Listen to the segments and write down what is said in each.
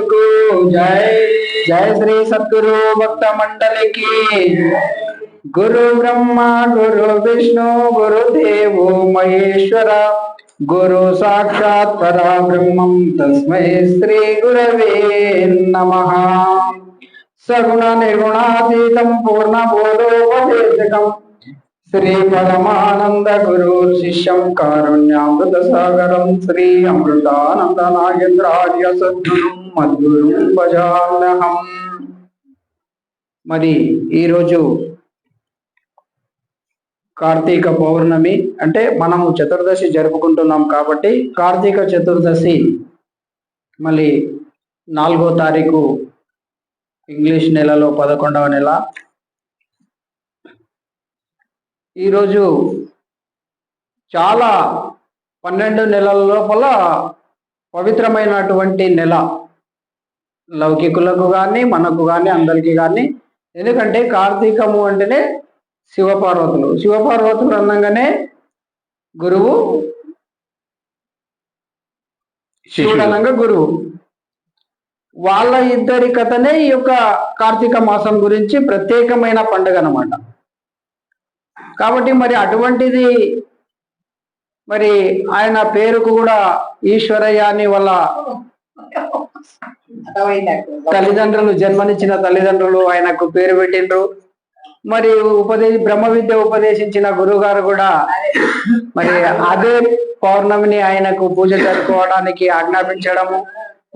को जय जय श्री सतगुरु भक्त मंडल की। गुरु ब्रह्मा, गुरु विष्णु, गुरु देवो महेश्वर, गुरु साक्षात् परा ब्रह्मं तस्मै श्री गुरवे नमः। सगुण निर्गुणातीतं पूर्णबोधोपदेशकम् శ్రీ పరమానంద గురు శిష్యం కారుణ్యామృత సాగరం శ్రీ అమృతానంద నాగేంద్రార్య సద్గురు మద్గురు భజామ్యహం. మరి ఈరోజు కార్తీక పౌర్ణమి అంటే మనము చతుర్దశి జరుపుకుంటున్నాం కాబట్టి కార్తీక చతుర్దశి మళ్ళీ నాలుగో తారీఖు ఇంగ్లీష్ నెలలో పదకొండవ నెల ఈరోజు చాలా పన్నెండు నెలల లోపల పవిత్రమైనటువంటి నెల. లౌకికులకు కానీ మనకు కానీ అందరికీ కానీ ఎందుకంటే కార్తీకము అంటేనే శివపార్వతులు. శివపార్వతులు అనగానే గురువు శివుడు గురువు. వాళ్ళ ఇద్దరి కథనే ఈ యొక్క కార్తీక మాసం గురించి ప్రత్యేకమైన పండుగ అన్నమాట. కాబట్టి మరి అటువంటిది మరి ఆయన పేరుకు కూడా ఈశ్వరయ్య అని వాళ్ళ తల్లిదండ్రులు జన్మనిచ్చిన తల్లిదండ్రులు ఆయనకు పేరు పెట్టిండ్రు. మరి ఉపదేశ బ్రహ్మ విద్య ఉపదేశించిన గురువు గారు కూడా మరి అదే పౌర్ణమిని ఆయనకు పూజ జరుపుకోవడానికి ఆజ్ఞాపించడము.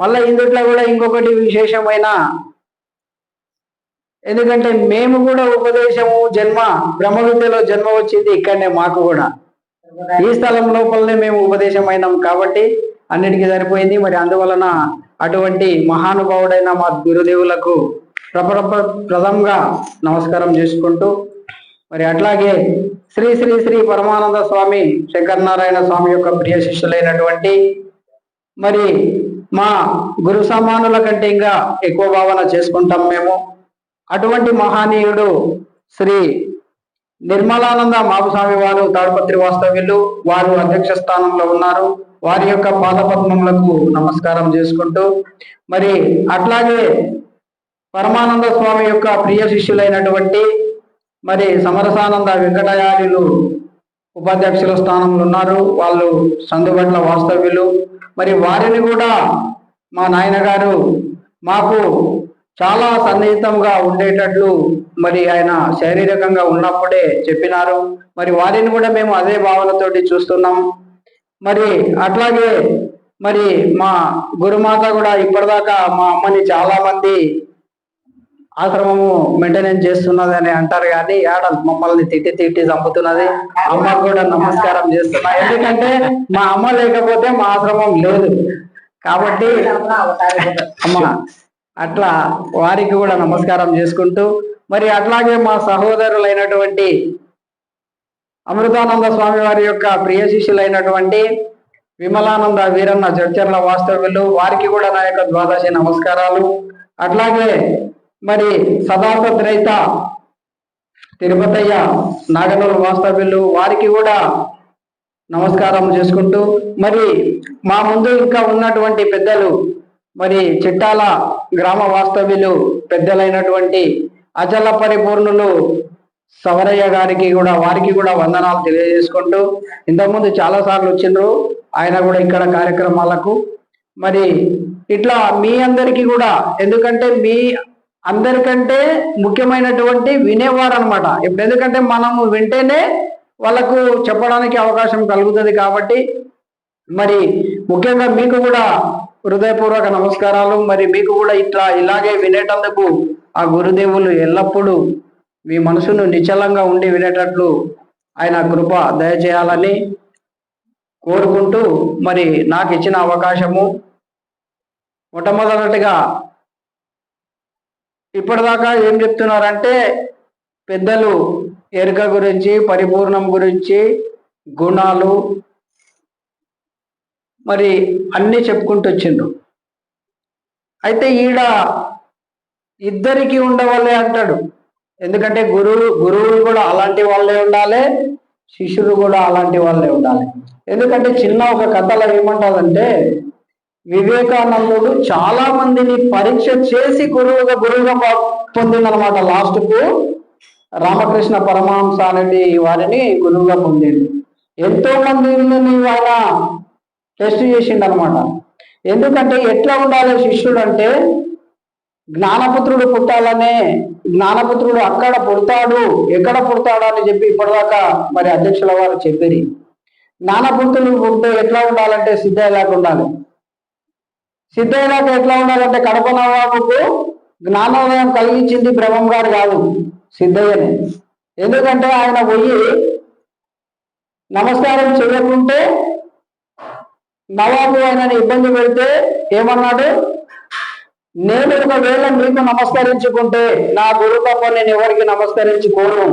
మళ్ళీ ఇందుట్లో కూడా ఇంకొకటి విశేషమైన ఎందుకంటే మేము కూడా ఉపదేశము జన్మ బ్రహ్మ విద్యలో జన్మ వచ్చింది ఇక్కడనే మాకు కూడా. ఈ స్థలం లోపలనే మేము ఉపదేశం అయినాం కాబట్టి అన్నిటికీ సరిపోయింది. మరి అందువలన అటువంటి మహానుభావుడైన మా గురుదేవులకు ప్రప్రప ప్రథంగా నమస్కారం చేసుకుంటూ మరి అట్లాగే శ్రీ శ్రీ శ్రీ పరమానంద స్వామి శంకరనారాయణ స్వామి యొక్క ప్రియ శిష్యులైనటువంటి మరి మా గురు సమానుల కంటే ఇంకా ఎక్కువ భావన చేసుకుంటాం మేము. అటువంటి మహానీయుడు శ్రీ నిర్మలానంద మాపుస్వామి వారు తాడుపత్రి వాస్తవ్యులు వారు అధ్యక్ష స్థానంలో ఉన్నారు. వారి యొక్క పాదపద్మములకు నమస్కారం చేసుకుంటూ మరి అట్లాగే పరమానంద స్వామి యొక్క ప్రియ శిష్యులైనటువంటి మరి సమరసానంద వెంకటయార్యులు ఉపాధ్యక్షుల స్థానంలో ఉన్నారు. వాళ్ళు సందుబట్ల వాస్తవ్యులు. మరి వారిని కూడా మా నాయన గారు మాకు చాలా సన్నిహితంగా ఉండేటట్లు మరి ఆయన శారీరకంగా ఉన్నప్పుడే చెప్పినారు. మరి వారిని కూడా మేము అదే భావనతోటి చూస్తున్నాం. మరి అట్లాగే మరి మా గురుమాత కూడా ఇప్పటిదాకా మా అమ్మని చాలా మంది ఆశ్రమము మెయింటెనెన్స్ చేస్తున్నది అని అంటారు కానీ ఆడ మమ్మల్ని తిట్టి తిట్టి చంపుతున్నది. అమ్మ కూడా నమస్కారం చేస్తున్నా. ఎందుకంటే మా అమ్మ లేకపోతే మా ఆశ్రమం లేదు. కాబట్టి అమ్మ అట్లా వారికి కూడా నమస్కారం చేసుకుంటూ మరి అట్లాగే మా సహోదరులైనటువంటి అమృతానంద స్వామి వారి యొక్క ప్రియ శిష్యులైనటువంటి విమలానంద వీరన్న చర్చర్ల వాస్తవ్యులు వారికి కూడా నా యొక్క ద్వాదశి నమస్కారాలు. అట్లాగే మరి సదాసత్ రైత తిరుపతయ్య నాగనూరు వాస్తవ్యులు వారికి కూడా నమస్కారం చేసుకుంటూ మరి మా ముందు ఇంకా ఉన్నటువంటి పెద్దలు మరి చిట్టాల గ్రామ వాస్తవ్యులు పెద్దలైనటువంటి అచల పరిపూర్ణులు సవరయ్య గారికి కూడా వారికి కూడా వందనాలు తెలియజేసుకుంటూ ఇంతకుముందు చాలా సార్లు వచ్చిండ్రు. ఆయన కూడా ఇక్కడ కార్యక్రమాలకు. మరి ఇట్లా మీ అందరికీ కూడా ఎందుకంటే మీ అందరికంటే ముఖ్యమైనటువంటి వినేవారు అనమాట ఇప్పుడు ఎందుకంటే మనము వింటేనే వాళ్ళకు చెప్పడానికి అవకాశం కలుగుతుంది కాబట్టి మరి ముఖ్యంగా మీకు కూడా హృదయపూర్వక నమస్కారాలు. మరి మీకు కూడా ఇట్లా ఇలాగే వినేటందుకు ఆ గురుదేవులు ఎల్లప్పుడూ మీ మనసును నిశ్చలంగా ఉండి వినేటట్లు ఆయన కృప దయచేయాలని కోరుకుంటూ మరి నాకు ఇచ్చిన అవకాశము మొట్టమొదటిగా ఇప్పటిదాకా ఏం చెప్తున్నారంటే పెద్దలు ఎరుక గురించి పరిపూర్ణం గురించి గుణాలు మరి అన్ని చెప్పుకుంటూ వచ్చిండ్రు అయితే ఈడ ఇద్దరికి ఉండవాలే అంటాడు. ఎందుకంటే గురువు గురువులు కూడా అలాంటి వాళ్ళే ఉండాలి శిష్యులు కూడా అలాంటి వాళ్ళే ఉండాలి. ఎందుకంటే చిన్న ఒక కథలో ఏమంటుందంటే వివేకానందుడు చాలా మందిని పరీక్ష చేసి గురువుగా గురువుగా పొందిందనమాట లాస్ట్కు రామకృష్ణ పరమహంస అనేది వారిని గురువుగా పొందిండు. ఎంతో మందిని ఆయన టెస్ట్ చేసిండు అనమాట ఎందుకంటే ఎట్లా ఉండాలి శిష్యుడు అంటే జ్ఞానపుత్రుడు పుట్టాలనే జ్ఞానపుత్రుడు అక్కడ పుడతాడు ఎక్కడ పుడతాడు అని చెప్పి ఇప్పటిదాకా మరి అధ్యక్షుల వారు చెప్పిరి. జ్ఞానపుత్రుడు పుడితే ఎట్లా ఉండాలంటే సిద్ధయ్యలాగా ఉండాలి. సిద్ధయ్యలాగా ఎట్లా ఉండాలంటే కడప నవాబుకు జ్ఞానోదయం కలిగించింది బ్రహ్మం గారు కాదు సిద్ధయ్యనే. ఎందుకంటే ఆయన పోయి నమస్కారం చేయకుంటే నవాబు ఆయనని ఇబ్బంది పెడితే ఏమన్నాడు? నేను ఒకవేళ మీకు నమస్కరించుకుంటే నా గురు తప్ప నేను ఎవరికి నమస్కరించుకోను.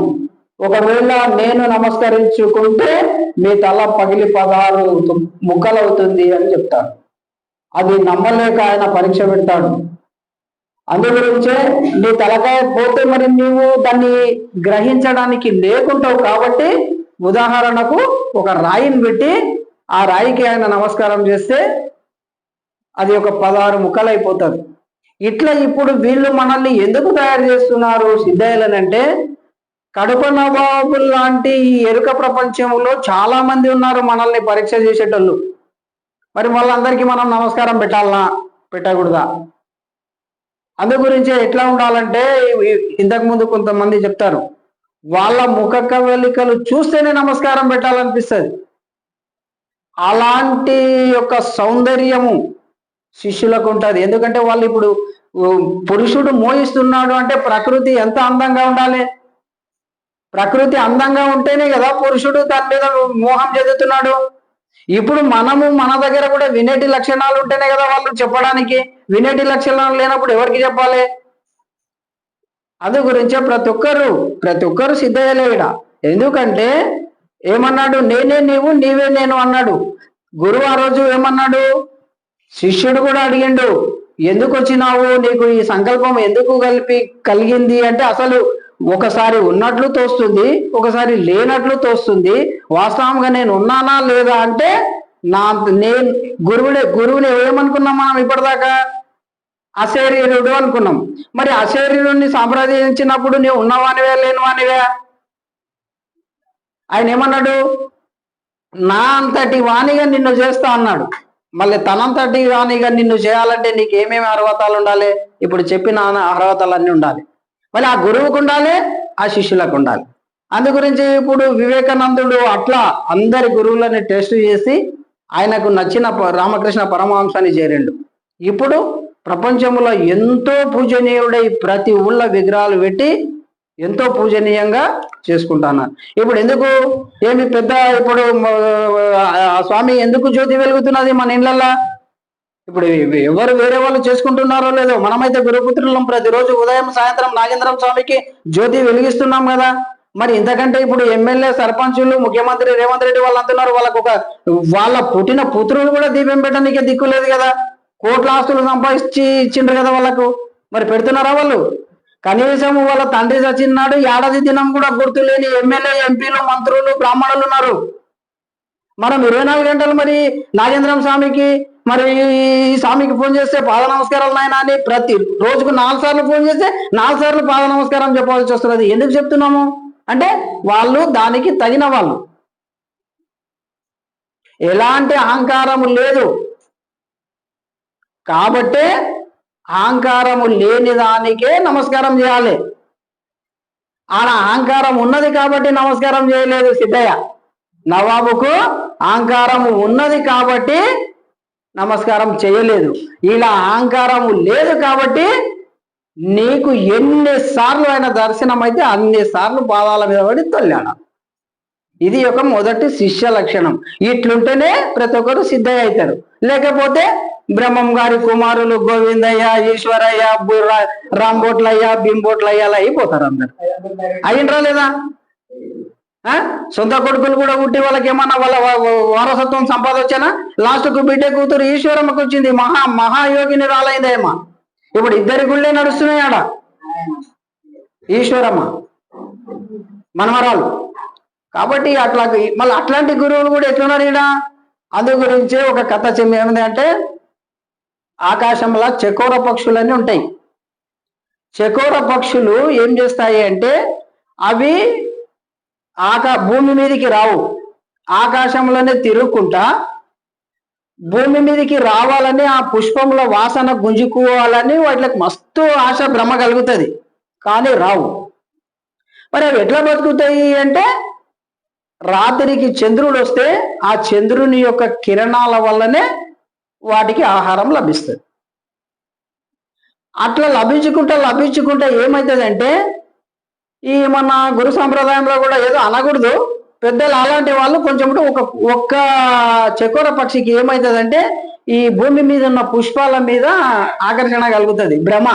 ఒకవేళ నేను నమస్కరించుకుంటే మీ తల పగిలి పదహారు ముక్కలవుతుంది అని చెప్తాడు. అది నమ్మలేక ఆయన పరీక్ష పెడతాడు అందు గురించే నీ తలకాయ పోతే మరి నీవు దాన్ని గ్రహించడానికి లేకుంటావు కాబట్టి ఉదాహరణకు ఒక రాయిని పెట్టి ఆ రాయికి ఆయన నమస్కారం చేస్తే అది ఒక పదహారు ముక్కలైపోతుంది ఇట్లా ఇప్పుడు వీళ్ళు మనల్ని ఎందుకు తయారు చేస్తున్నారు సిద్ధయ్యలనంటే కడప నవాబుల్ లాంటి ఈ ఎరుక ప్రపంచంలో చాలా మంది ఉన్నారు మనల్ని పరీక్ష చేసేటోళ్ళు. మరి వాళ్ళందరికీ మనం నమస్కారం పెట్టాలనా పెట్టకూడదా? అందు గురించే ఎట్లా ఉండాలంటే ఇంతకుముందు ఇంతకు ముందు కొంతమంది చెప్తారు వాళ్ళ ముఖ కవలికలు చూస్తేనే నమస్కారం పెట్టాలనిపిస్తుంది. అలాంటి యొక్క సౌందర్యము శిష్యులకు ఉంటుంది. ఎందుకంటే వాళ్ళు ఇప్పుడు పురుషుడు మోయిస్తున్నాడు అంటే ప్రకృతి ఎంత అందంగా ఉండాలి? ప్రకృతి అందంగా ఉంటేనే కదా పురుషుడు దాని మీద మోహం చెందుతున్నాడు. ఇప్పుడు మనము మన దగ్గర కూడా వినేటి లక్షణాలు ఉంటేనే కదా వాళ్ళు చెప్పడానికి. వినేటి లక్షణాలు లేనప్పుడు ఎవరికి చెప్పాలి? అందు గురించే ప్రతి ఒక్కరు ప్రతి ఒక్కరు సిద్ధయ్యలేడ ఎందుకంటే ఏమన్నాడు? నేనే నీవు నీవే నేను అన్నాడు. గురువు ఆ రోజు ఏమన్నాడు? శిష్యుడు కూడా అడిగిండు ఎందుకు వచ్చినావు? నీకు ఈ సంకల్పం ఎందుకు కలిపి కలిగింది? అంటే అసలు ఒకసారి ఉన్నట్లు తోస్తుంది ఒకసారి లేనట్లు తోస్తుంది. వాస్తవంగా నేను ఉన్నానా లేదా అంటే నా నేను గురువుడే గురువుని ఏమనుకున్నాం మనం ఇప్పటిదాకా? అశరీరుడు అనుకున్నాం. మరి అశరీరుణ్ణి సంప్రదించినప్పుడు నీవు ఉన్నవానివే లేనివానివే? ఆయన ఏమన్నాడు? నా అంతటి వాణిగా నిన్ను చేస్తా అన్నాడు. మళ్ళీ తనంతటి వాణిగా నిన్ను చేయాలంటే నీకు ఏమేమి అర్హతలు ఉండాలి? ఇప్పుడు చెప్పిన అర్హతలు అన్నీ ఉండాలి. మళ్ళీ ఆ గురువుకు ఉండాలి ఆ శిష్యులకు ఉండాలి. అందు గురించి ఇప్పుడు వివేకానందుడు అట్లా అందరి గురువులని టెస్ట్ చేసి ఆయనకు నచ్చిన ప- రామకృష్ణ పరమహంసాన్ని చేరిండు. ఇప్పుడు ప్రపంచంలో ఎంతో పూజనీయుడై ప్రతి ఊళ్ళ విగ్రహాలు పెట్టి ఎంతో పూజనీయంగా చేసుకుంటున్నారు ఇప్పుడు ఎందుకు? ఏమి పెద్ద ఇప్పుడు స్వామి ఎందుకు జ్యోతి వెలుగుతున్నది మన ఇళ్ళల్లో? ఇప్పుడు ఎవరు వేరే వాళ్ళు చేసుకుంటున్నారో లేదో మనమైతే గురుపుత్రులం ప్రతిరోజు ఉదయం సాయంత్రం నాగేంద్రం స్వామికి జ్యోతి వెలిగిస్తున్నాం కదా. మరి ఇంతకంటే ఇప్పుడు ఎమ్మెల్యే సర్పంచులు ముఖ్యమంత్రి రేవంత్ రెడ్డి వాళ్ళు అంటున్నారు వాళ్ళకు ఒక వాళ్ళ పుట్టిన పుత్రులు కూడా దీపం పెట్టడానికి దిక్కు లేదు కదా. కోట్ల ఆస్తులు సంపాదించి ఇచ్చిండ్రు కదా వాళ్ళకు. మరి పెడుతున్నారా వాళ్ళు? కనీసం వాళ్ళ తండ్రి చచ్చినాడు ఏడాది దినం కూడా గుర్తులేని ఎమ్మెల్యే ఎంపీలు మంత్రులు బ్రాహ్మణులు ఉన్నారు. మనం ఇరవై నాలుగు గంటలు మరి నాగేంద్రం స్వామికి మరి ఈ స్వామికి ఫోన్ చేస్తే పాద నమస్కారాలు నాయన అని ప్రతి రోజుకు నాలుగు సార్లు ఫోన్ చేస్తే నాలుగు సార్లు పాద నమస్కారం చెప్పవలసి వస్తుంది. ఎందుకు చెప్తున్నాము? అంటే వాళ్ళు దానికి తగిన వాళ్ళు. ఎలాంటి అహంకారము లేదు. కాబట్టే అహంకారము లేని దానికే నమస్కారం చేయాలి. ఆడ అహంకారం ఉన్నది కాబట్టి నమస్కారం చేయలేదు సిద్ధయ్య. నవాబుకు అహంకారము ఉన్నది కాబట్టి నమస్కారం చేయలేదు. ఇలా అహంకారము లేదు కాబట్టి నీకు ఎన్నిసార్లు ఆయన దర్శనం అయితే అన్ని సార్లు పాదాల మీద పడి తొల్లాడు. ఇది ఒక మొదటి శిష్య లక్షణం. ఇట్లుంటేనే ప్రతి ఒక్కరు సిద్ధయ్య అవుతారు లేకపోతే బ్రహ్మం గారి కుమారులు గోవిందయ్య ఈశ్వరయ్య బుర్ర రాంబోట్లయ్య బింబోట్లయ్య అలా అయిపోతారు అందరు. అయ్యిండ్రా లేదా? సొంత కొడుకులు కూడా ఉట్టి వాళ్ళకి ఏమన్నా వాళ్ళ వారసత్వం సంపాద వచ్చానా లాస్ట్కు బిడ్డ కూతురు ఈశ్వరమ్మకు వచ్చింది. మహా మహాయోగిని రాలైందేమా ఇప్పుడు ఇద్దరి గుళ్ళే నడుస్తున్నాయి ఆడ. ఈశ్వరమ్మ మనమరాలు కాబట్టి అట్లా మళ్ళీ అట్లాంటి గురువులు కూడా ఎట్లున్నారు ఈడ? అందు గురించి ఒక కథ చెమ్మి ఏమిటి అంటే ఆకాశంలో చకోర పక్షులన్నీ ఉంటాయి. చకోర పక్షులు ఏం చేస్తాయి అంటే అవి ఆకా భూమి మీదకి రావు. ఆకాశంలోనే తిరుగుకుంటా భూమి మీదకి రావాలని ఆ పుష్పంలో వాసన గుంజుకోవాలని వాటికి మస్తు ఆశ భ్రమ కలుగుతుంది. కానీ రావు. మరి అవి ఎట్లా బతుకుతాయి అంటే రాత్రికి చంద్రుడు వస్తే ఆ చంద్రుని యొక్క కిరణాల వల్లనే వాటికి ఆహారం లభిస్తుంది. అట్లా లభించుకుంటే లభించుకుంటే ఏమవుతుందంటే ఈ మన గురు సంప్రదాయంలో కూడా ఏదో అనకూడదు. పెద్దలు అలాంటి వాళ్ళు కొంచెం ఒక ఒక్క చకోర పక్షికి ఏమవుతుందంటే ఈ భూమి మీద ఉన్న పుష్పాల మీద ఆకర్షణ కలుగుతుంది. భ్రమ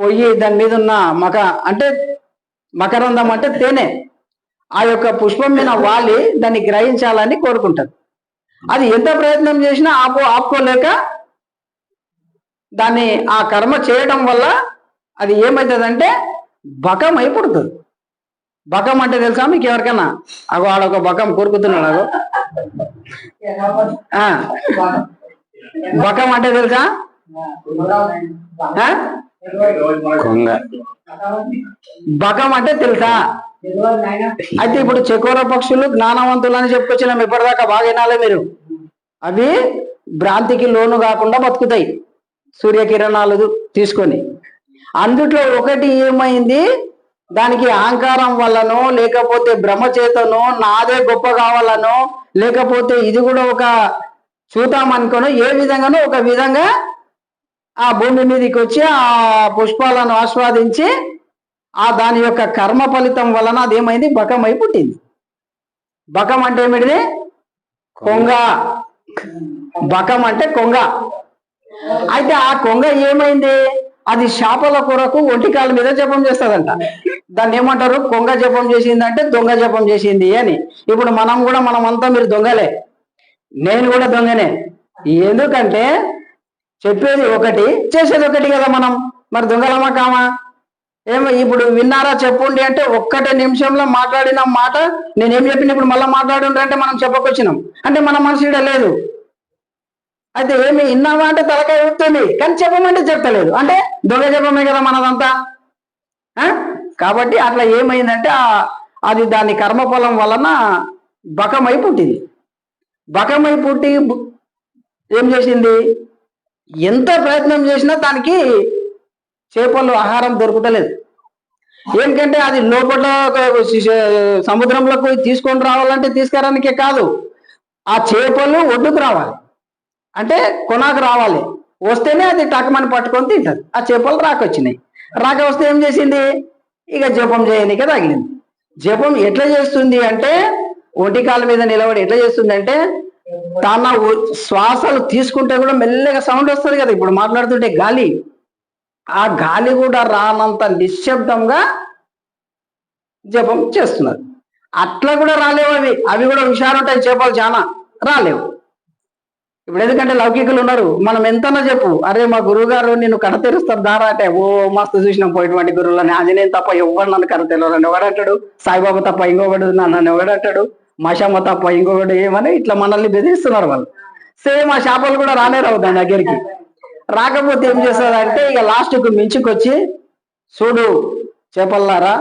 పొయ్యి దాని మీద ఉన్న మక అంటే మకరందం అంటే తేనె. ఆ యొక్క పుష్పం మీద వాలి దాన్ని గ్రహించాలని కోరుకుంటారు అది ఎంత ప్రయత్నం చేసినా ఆపు ఆపుకోలేక దాన్ని ఆ కర్మ చేయడం వల్ల అది ఏమవుతుందంటే బకం అయిపోతుంది బకం అంటే తెలుసా మీకు ఎవరికైనా అగో ఆడొక బకం కోరుకుతున్నాడు అగో. ఆ, బకం అంటే తెలుసా? ఆ? కొంగ. బకం అంటే తెలుసా? అయితే ఇప్పుడు చకోర పక్షులు జ్ఞానవంతులు అని చెప్పుకొచ్చినాం. ఇప్పటిదాకా బాగా వినాలి మీరు. అవి భ్రాంతికి లోను కాకుండా బతుకుతాయి. సూర్యకిరణాలు తీసుకొని. అందుట్లో ఒకటి ఏమైంది? దానికి అహంకారం వల్లనో లేకపోతే భ్రమచేతనో నాదే గొప్ప కావాలనో లేకపోతే ఇది కూడా ఒక చూతామనుకోనో ఏ విధంగానో ఒక విధంగా ఆ భూమి మీదకి వచ్చి ఆ పుష్పాలను ఆస్వాదించి ఆ దాని యొక్క కర్మ ఫలితం వలన అదేమైంది? బకమై పుట్టింది. బకం అంటే ఏమిటిది? కొంగ. బకం అంటే కొంగ. అయితే ఆ కొంగ ఏమైంది? అది చేపల కొరకు ఒంటికాల మీద జపం చేస్తుందంట. దాన్ని ఏమంటారు? కొంగ జపం చేసింది అంటే దొంగ జపం చేసింది అని. ఇప్పుడు మనం కూడా మనం అంతా మీరు దొంగలే. నేను కూడా దొంగనే. ఎందుకంటే చెప్పేది ఒకటి చేసేది ఒకటి కదా మనం. మరి దొంగలమా కామా? ఏమో ఇప్పుడు విన్నారా చెప్పుండి అంటే ఒక్కటే నిమిషంలో మాట్లాడిన మాట నేనేం చెప్పిన ఇప్పుడు మళ్ళీ మాట్లాడుండ్రి అంటే మనం చెప్పకొచ్చినాం. అంటే మన మనసు ఈడ లేదు. అయితే ఏమి విన్నావా అంటే తలకాయ ఊపుతుంది. కానీ చెప్పమంటే చెప్పలేదు. అంటే దొంగ చెప్పమే కదా మనదంతా. కాబట్టి అట్లా ఏమైందంటే అది దాని కర్మఫలం వలన బకమై పుట్టింది. బకమై పుట్టి ఏం చేసింది? ఎంత ప్రయత్నం చేసినా దానికి చేపలు ఆహారం దొరుకుతలేదు. ఏంటంటే అది లోపల ఒక సముద్రంలోకి పోయి తీసుకొని రావాలంటే తీసుకురానికే కాదు. ఆ చేపలు ఒడ్డుకు రావాలి. అంటే కొనాకు రావాలి. వస్తేనే అది టకమని పట్టుకొని తింటారు ఆ చేపలు రాకొచ్చినాయి. రాక వస్తే ఏం చేసింది? ఇక జపం చేయనికే తగిలింది. జపం ఎట్లా చేస్తుంది అంటే ఒంటికాల మీద నిలబడి ఎట్లా చేస్తుంది అంటే తన శ్వాసలు తీసుకుంటే కూడా మెల్లగా సౌండ్ వస్తుంది కదా. ఇప్పుడు మాట్లాడుతుంటే గాలి. ఆ గాలి కూడా రానంత నిశ్శబ్దంగా జపం చేస్తున్నారు. అట్లా కూడా రాలేవు అవి. అవి కూడా హుషారు ఉంటాయి. చేపలు చాలా రాలేవు. ఇప్పుడు ఎందుకంటే లౌకికులు ఉన్నారు. మనం ఎంతనా చెప్పు. అరే మా గురువు గారు నిన్ను కడ తెరుస్తారు. దారా అంటే ఓ మస్తు చూసినాం పోయినటువంటి గురువులని. ఆంజనేయం తప్ప ఎవరు నన్ను కడ తెరవాలని ఎవడంటాడు? సాయిబాబా తప్ప ఇంకొకడు నన్ను ఎవడంటాడు? మషమ్మ తప్ప ఇంకొకటి ఏమని ఇట్లా మనల్ని బెదిరిస్తున్నారు వాళ్ళు. సేమ్ ఆ చేపలు కూడా రానే రావు దాని దగ్గరికి. రాకపోతే ఏం చేస్తారంటే ఇక లాస్ట్కు మించుకొచ్చి చూడు చేపల్లారా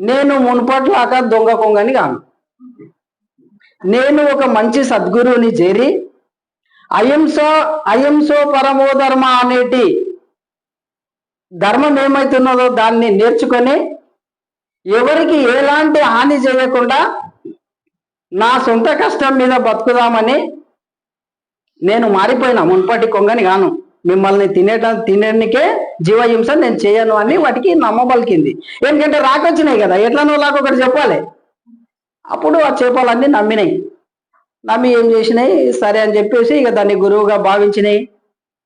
నేను మునుపట్లాక దొంగ కొంగని కాను. నేను ఒక మంచి సద్గురువుని చేరి అహింసో అహింసో పరమో ధర్మ అనేటి ధర్మం ఏమైతున్నదో దాన్ని నేర్చుకొని ఎవరికి ఎలాంటి హాని చేయకుండా నా సొంత కష్టం మీద బతుకుదామని నేను మారిపోయినా మున్పటి కొంగని గాను. మిమ్మల్ని తినేట తినేనికే జీవహింస నేను చేయను అని వాటికి నమ్మబలికింది. ఎందుకంటే రాకొచ్చినాయి కదా ఎట్లా నువ్వు ఒకటి చెప్పాలి? అప్పుడు ఆ చేపలన్నీ నమ్మినాయి. నమ్మి ఏం చేసినాయి? సరే అని చెప్పేసి ఇక దాన్ని గురువుగా భావించినాయి.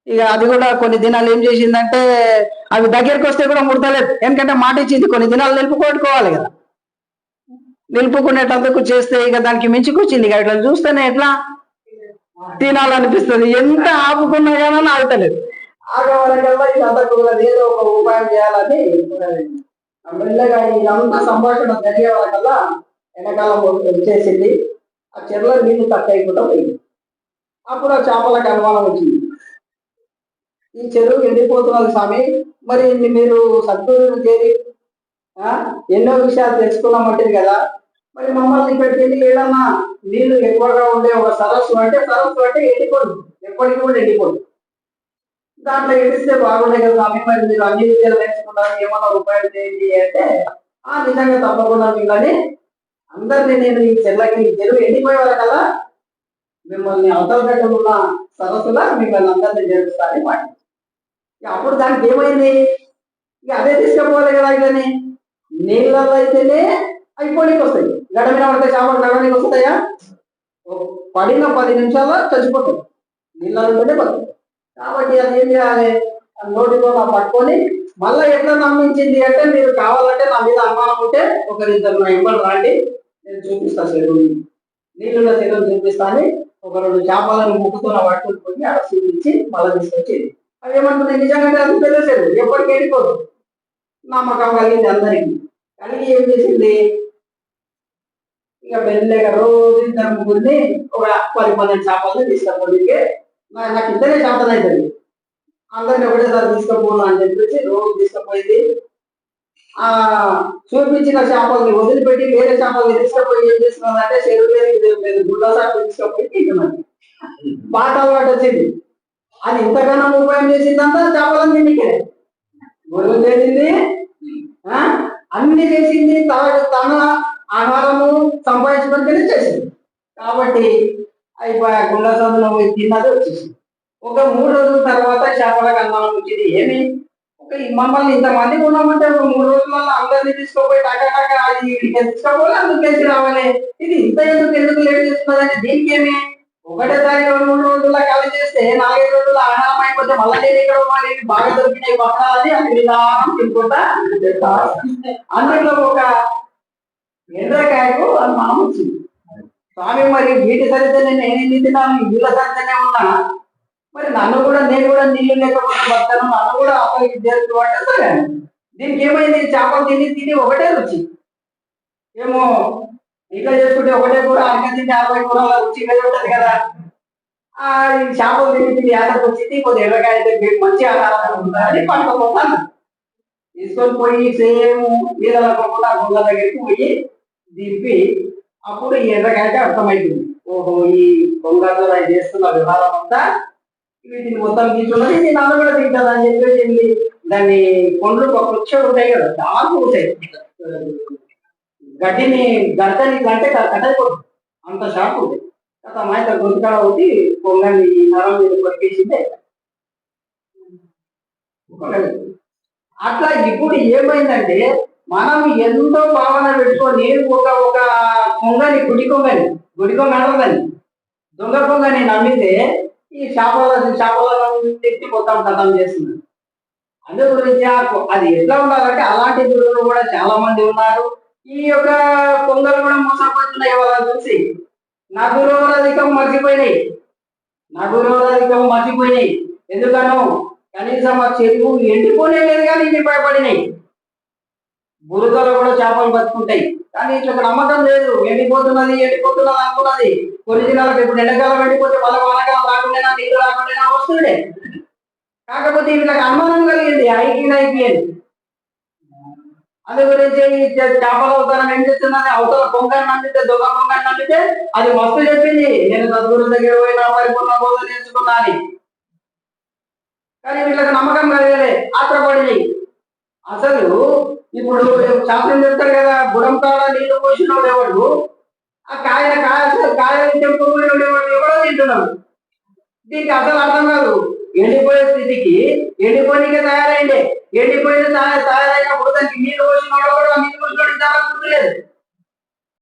ఇక అది కూడా కొన్ని దినాలు ఏం చేసిందంటే అవి దగ్గరికి వస్తే కూడా ముడతలేదు. ఎందుకంటే మాట ఇచ్చింది కొన్ని దినాలు నిలుపుకోట్టుకోవాలి కదా. నిలుపుకునేటందుకు చేస్తే ఇక దానికి మించుకొచ్చింది ఇక ఇట్లా చూస్తేనే ఎట్లా? తినాలనిపిస్తుంది. ఎంత ఆపుకున్నా కానీ ఆగుతలేదు కూడా ఏదో ఒక ఉపాయం చేయాలని మెల్లగా ఇదంతా సంభాషణ జరిగే వాళ్ళకల్లా వెనకాల వచ్చేసింది ఆ చెర్ల నీళ్ళు కట్ అయిపోవడం పోయింది అప్పుడు ఆ చేపలకు అనుమానం వచ్చింది ఈ చెరువు ఎండిపోతున్నది స్వామి మరి మీరు సద్గురు చేరి ఎన్నో విషయాలు తెలుసుకున్నామంటారు కదా మరి మమ్మల్ని ఇక్కడికి వెళ్ళి ఏదన్నా నీళ్ళు ఎక్కువగా ఉండే ఒక సరస్సు అంటే సరస్సు అంటే ఎండిపోదు. ఎప్పటికి కూడా ఎండిపోదు. దాంట్లో ఎడిస్తే బాగుండే కదా స్వామి మరి మీరు అన్ని విద్యలు నేర్చుకున్నారు ఏమన్నా రూపాయలు చేయండి అంటే ఆ నిజంగా తప్పకుండా మిమ్మల్ని అందరినీ నేను ఈ చెల్లకి చెరువు ఎండిపోయే కదా మిమ్మల్ని అవతల ఉన్న సరస్సులా మిమ్మల్ని అందరినీ జరుగుతారని మాట ఇక అప్పుడు దానికి ఏమైంది? ఇక అదే తీసుకపోవాలి కదా ఇకని నీళ్ళల్లో అయితేనే అయిపోయి వస్తాయి. గడ మీద పడితే చేపలు గడవడానికి వస్తాయా ఓ పడిన పది నిమిషాల్లో నీళ్ళ నీళ్ళలోనే పడుతుంది కాబట్టి అది ఏం చేయాలి? నోటితో నా పట్టుకొని మళ్ళీ ఎట్లా నమ్మించింది అంటే మీరు కావాలంటే నా మీద అనుమానం ఉంటే ఒకరిద్దరు నా ఎంబడి రాండి. నేను చూపిస్తా చెరువు నీళ్ళున్న చెరువు చూపిస్తాను ఒక రెండు చేపలను ముక్కుతో నా పోయి అక్కడ చూపించి మళ్ళీ తీసుకొచ్చింది అవి ఏమంటున్నాయి? నిజంగా అది తెలిసేది ఎప్పటికీ వెళ్ళిపోదు. నమ్మకం కలిగింది అందరికీ. కలిగి ఏం చేసింది? ఇక మెల్లగా రోజు ఇద్దరు ముగ్గురిని ఒక పది పన్నెండు చేపలను తీసుకపోతే నాకు ఇద్దరే చేపలు అవుతుంది అందరిని ఒకటేసారి తీసుకుపోను అని చెప్పేసి రోజు తీసుకుపోయింది. ఆ చూపించిన చేపల్ని వదిలిపెట్టి వేరే చేపల్ని తీసుకుపోయి ఏం చేస్తున్నారంటే చెరువు లేదు గుడ్డ చేపలు తీసుకుపోయి తింటున్నది అలవాటు వచ్చింది. అది ఇంతకన్నా ఉపాయం చేసిందంతా చేపలని తిండికే గొర్రెలు చేసింది ఆ? అన్ని చేసింది తన తన ఆహారము సంపాదించడానికి చేసింది. కాబట్టి అయిపోయా గుండె సందులో తిన్నది వచ్చేసింది. ఒక మూడు రోజుల తర్వాత చేపలకు అన్నం వచ్చింది. ఏమి? ఒక మమ్మల్ని ఇంతమంది ఉన్నామంటే ఒక మూడు రోజుల అందరినీ తీసుకోపోయి టకా టకా అది వీడికి తీసుకోవాలి అందుకు తెలిసి రావాలి. ఇది ఇంత ఎందుకు ఎందుకు లేట్ చేస్తున్నదంటే దీనికి ఏమి ఒకటేసారి రెండు మూడు రోజుల్లో ఖాళీ చేస్తే నాలుగైదు రోజుల ఆహారం అయిపోతే మళ్ళీ నేను ఇక్కడ ఉండాలి బాగా దొరికినాయి పక్కనాలని అది విధానం తినుకుంటా అందులో ఒక ఎండ్రకాయకు అది మనం వచ్చింది. స్వామి మరి వీటి సరితే నేను ఏం తిన్నాను వీళ్ళ సరితేనే ఉన్నా. మరి నన్ను కూడా నేను కూడా నీళ్ళు లేకపోతే బతాను నన్ను కూడా అప్పటికి చేస్తూ అంటే సరే. దీనికి ఏమైంది? చేపలు తిని తిని ఒకటే రుచి. ఏమో ఇంకా చేసుకుంటే ఒకటే కూర అక్క తింటే అరవై కూర రుచి వేరే ఉంటది కదా. ఆ చేపలు తిని తిని ఆటకు వచ్చింది కొద్దిగా ఎర్రకాయ అయితే మంచి ఆహారం ఉందని పట్టుకుపోతాను తీసుకొని పోయి సేమ్ నీళ్ళ పోకుండా గుళ్ళ దగ్గరికి పోయి దింపి అప్పుడు ఈ ఎర్రకాయకి అర్థమైంది ఓహో ఈ బొంగాతో ఆయన చేస్తున్న వ్యవహారం అంతా వీటిని మొత్తం తీసుకున్నది నేను నన్ను కూడా తింటాను అని చెప్పేసి వెళ్ళి దాన్ని పండ్లు ఒక పుచ్చ ఉంటాయి కదా దాకా ఉంటాయి గడ్డిని గడ్డని గంటే కట్టకపోతుంది. అంత షార్ప్ ఉంది. కదా మా ఇంత గొంతుకాడ ఒకటి పొంగని నరం మీద కొరికేసిందే. అట్లా ఇప్పుడు ఏమైందంటే మనం ఎంతో భావన పెట్టుకొని ఒక ఒక కొంగని గుడి కొంగని గుడి కొంగ దొంగ కొంగని నమ్మితే ఈ చేపల చేపల తెచ్చి మొత్తం కథం చేస్తున్నారు అందు గురించి అది ఎట్లా ఉండాలంటే అలాంటి గురువులు కూడా చాలా మంది ఉన్నారు. ఈ యొక్క కొంగలు కూడా మోసపోతున్నాయి వాళ్ళని చూసి. నా గురువులధికం మర్చిపోయినాయి. నా గురువులధికం మర్చిపోయినాయి. ఎందుకనో కనీసం ఆ చెరువు ఎండిపోనే లేదు కానీ ఇంటి భయపడినాయి. బురదలో కూడా చేపలు బతుకుంటాయి. కానీ ఇట్లా నమ్మకం లేదు. ఎండిపోతున్నది ఎండిపోతున్నది అనుకున్నది. కొన్ని దినాలకు ఇప్పుడు ఎండకాలం ఎండిపోతే మళ్ళీ వానకాలం రాకుండా నీళ్ళు రాకుండా వస్తుండే. కాకపోతే వీళ్ళకి అనుమానం కలిగింది. ఐకి అయిపోయింది అందు గురించి ఈ చేపల అవతారం ఏం చేస్తున్నది? అవతల కొంగని నమ్మితే దొంగ కొంగని నమ్మితే అది మస్తు చెప్పింది. నేను సద్గురు దగ్గర పోయినా పరిపూర్ణ బోధ నేర్చుకున్నా అని. కానీ వీళ్ళకి నమ్మకం కలగలే. ఆత్రపడింది అసలు ఇప్పుడు శాస్త్రం చెప్తారు కదా గుడం కాడ నీళ్ళు పోసిన ఉండేవాళ్ళు ఆ కాయ కాయ కాయ తెంపుకునేవాడు ఉండేవాళ్ళు ఎవరో తింటున్నాడు? దీనికి అసలు అర్థం కాదు. ఎండిపోయే స్థితికి ఎండిపోయినకే తయారైండే. ఎండిపోయిన తయారైనప్పుడు దానికి నీళ్ళు పోసినోడు కూడా నీళ్ళు పోసినోడు చాలా గుర్తులేదు.